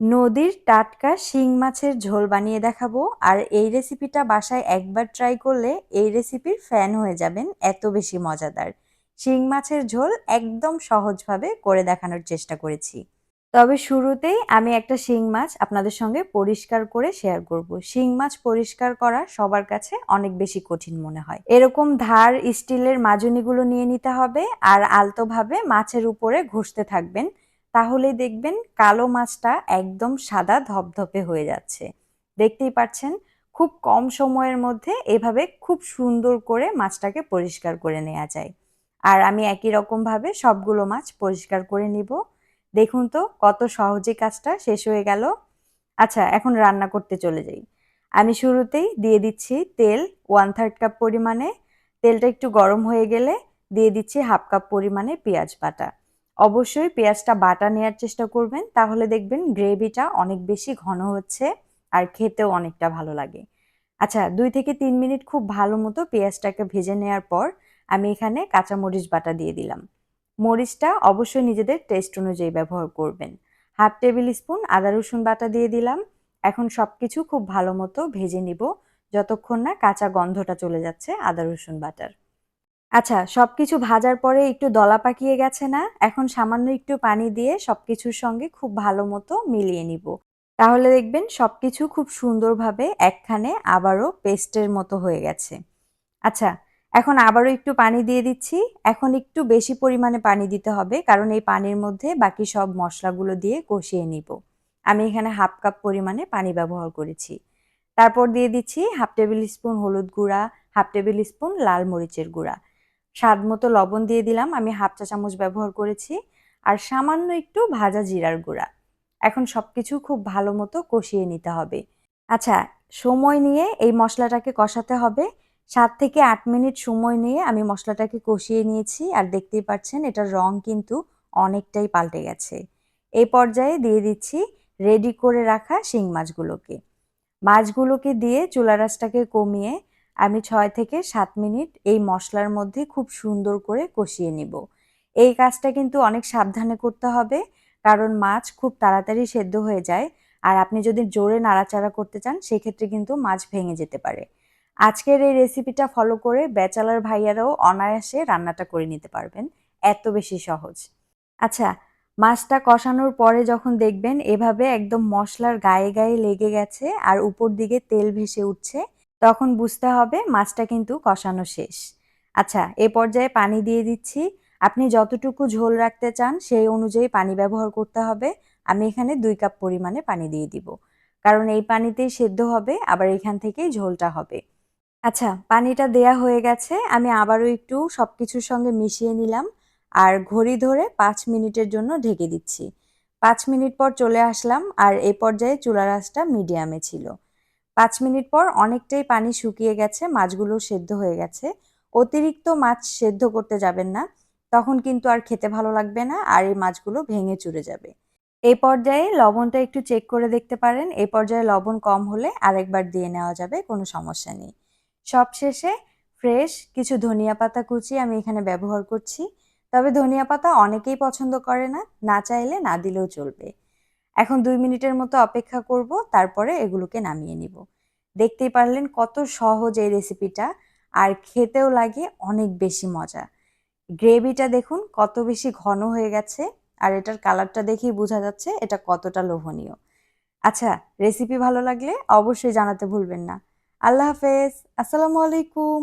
নদীর টাটকা শিং মাছের ঝোল বানিয়ে দেখাবো। আর এই রেসিপিটা বাসায় একবার ট্রাই করলে এই রেসিপির ফ্যান হয়ে যাবেন, এত বেশি মজাদার। শিং মাছের ঝোল একদম সহজভাবে করে দেখানোর চেষ্টা করেছি। তবে শুরুতেই আমি একটা শিং মাছ আপনাদের সঙ্গে পরিষ্কার করে শেয়ার করব। শিং মাছ পরিষ্কার করা সবার কাছে অনেক বেশি কঠিন মনে হয়। এরকম ধার স্টিলের মাজনিগুলো নিয়ে নিতে হবে আর আলতোভাবে মাছের উপরে ঘষতে থাকবেন। তাহলেই দেখবেন কালো মাছটা একদম সাদা ধপধপে হয়ে যাচ্ছে। দেখতেই পাচ্ছেন, খুব কম সময়ের মধ্যে এভাবে খুব সুন্দর করে মাছটাকে পরিষ্কার করে নেওয়া যায়। আর আমি একই রকমভাবে সবগুলো মাছ পরিষ্কার করে নিব। দেখুন তো, কত সহজে কাজটা শেষ হয়ে গেল। আচ্ছা এখন রান্না করতে চলে যাই। আমি শুরুতেই দিয়ে দিচ্ছি তেল ওয়ান থার্ড কাপ পরিমাণে। তেলটা একটু গরম হয়ে গেলে দিয়ে দিচ্ছি হাফ কাপ পরিমাণে পেঁয়াজ বাটা। অবশ্যই পেঁয়াজটা বাটা নেওয়ার চেষ্টা করবেন, তাহলে দেখবেন গ্রেভিটা অনেক বেশি ঘন হচ্ছে আর খেতেও অনেকটা ভালো লাগে। আচ্ছা দুই থেকে তিন মিনিট খুব ভালো মতো পেঁয়াজটাকে ভেজে নেওয়ার পর আমি এখানে কাঁচামরিচ বাটা দিয়ে দিলাম। মরিচটা অবশ্যই নিজেদের টেস্ট অনুযায়ী ব্যবহার করবেন। হাফ টেবিল স্পুন আদা রসুন বাটা দিয়ে দিলাম। এখন সব কিছু খুব ভালো মতো ভেজে নিব, যতক্ষণ না কাঁচা গন্ধটা চলে যাচ্ছে আদা রসুন বাটার। আচ্ছা সবকিছু ভাজার পরে একটু দলা পাকিয়ে গেছে না? এখন সামান্য একটু পানি দিয়ে সবকিছুর সঙ্গে খুব ভালো মতো মিলিয়ে নিব। তাহলে দেখবেন সবকিছু খুব সুন্দরভাবে একখানে আবারও পেস্টের মতো হয়ে গেছে। আচ্ছা এখন আবারও একটু পানি দিয়ে দিচ্ছি। এখন একটু বেশি পরিমাণে পানি দিতে হবে, কারণ এই পানির মধ্যে বাকি সব মশলাগুলো দিয়ে কষিয়ে নিব। আমি এখানে হাফ কাপ পরিমাণে পানি ব্যবহার করেছি। তারপর দিয়ে দিচ্ছি হাফ টেবিল স্পুন হলুদ গুঁড়া, হাফ টেবিল স্পুন লাল মরিচের গুঁড়া। স্বাদ মতো লবণ দিয়ে দিলাম। আমি হাফ চা চামচ ব্যবহার করেছি। আর সামান্য একটু ভাজা জিরার গুঁড়া। এখন সব কিছু খুব ভালো মতো কষিয়ে নিতে হবে। আচ্ছা সময় নিয়ে এই মশলাটাকে কষাতে হবে। সাত থেকে আট মিনিট সময় নিয়ে আমি মশলাটাকে কষিয়ে নিয়েছি। আর দেখতেই পাচ্ছেন, এটার রং কিন্তু অনেকটাই পাল্টে গেছে। এই পর্যায়ে দিয়ে দিচ্ছি রেডি করে রাখা শিং মাছগুলোকে। মাছগুলোকে দিয়ে চুলা রাসটাকে কমিয়ে আমি ছয় থেকে সাত মিনিট এই মশলার মধ্যে খুব সুন্দর করে কষিয়ে নিব। এই কাজটা কিন্তু অনেক সাবধানে করতে হবে, কারণ মাছ খুব তাড়াতাড়ি সেদ্ধ হয়ে যায়, আর আপনি যদি জোরে নাড়াচাড়া করতে চান, সেক্ষেত্রে কিন্তু মাছ ভেঙে যেতে পারে। আজকের এই রেসিপিটা ফলো করে ব্যাচেলার ভাইয়ারাও অনায়াসে রান্নাটা করে নিতে পারবেন, এত বেশি সহজ। আচ্ছা মাছটা কষানোর পরে যখন দেখবেন এভাবে একদম মশলার গায়ে গায়ে লেগে গেছে, আর উপর দিকে তেল ভেসে উঠছে তখন বুঝতে হবে মাছটা কিন্তু কষানো শেষ। আচ্ছা এ পর্যায়ে পানি দিয়ে দিচ্ছি। আপনি যতটুকু ঝোল রাখতে চান সেই অনুযায়ী পানি ব্যবহার করতে হবে। আমি এখানে দুই কাপ পরিমাণে পানি দিয়ে দিব। কারণ এই পানিতেই সেদ্ধ হবে, আবার এখান থেকেই ঝোলটা হবে। আচ্ছা পানিটা দেয়া হয়ে গেছে। আমি আবারও একটু সব কিছুর সঙ্গে মিশিয়ে নিলাম। আর ঘড়ি ধরে পাঁচ মিনিটের জন্য ঢেকে দিচ্ছি। পাঁচ মিনিট পর চলে আসলাম। আর এই পর্যায়ে চুলার আঁচটা মিডিয়ামে ছিল। পাঁচ মিনিট পর অনেকটাই পানি শুকিয়ে গেছে, মাছগুলো সেদ্ধ হয়ে গেছে। অতিরিক্ত মাছ সেদ্ধ করতে যাবেন না, তখন কিন্তু আর খেতে ভালো লাগবে না আর এই মাছগুলো ভেঙে চুরে যাবে। এই পর্যায়ে লবণটা একটু চেক করে দেখতে পারেন এই পর্যায়ে লবণ কম হলে আরেকবার দিয়ে নেওয়া যাবে, কোনো সমস্যা নেই। সব শেষে ফ্রেশ কিছু ধনিয়া পাতা কুচি আমি এখানে ব্যবহার করছি। তবে ধনিয়া পাতা অনেকেই পছন্দ করে না না চাইলে না দিলেও চলবে। এখন দুই মিনিটের মতো অপেক্ষা করব, তারপরে এগুলোকে নামিয়ে নিব। দেখতেই পারলেন কত সহজ এই রেসিপিটা, আর খেতেও লাগে অনেক বেশি মজা। গ্রেভিটা দেখুন কত বেশি ঘন হয়ে গেছে, আর এটার কালারটা দেখেই বোঝা যাচ্ছে এটা কতটা লোভনীয়। আচ্ছা রেসিপি ভালো লাগলে অবশ্যই জানাতে ভুলবেন না। আল্লাহ হাফেজ, আসসালামু আলাইকুম।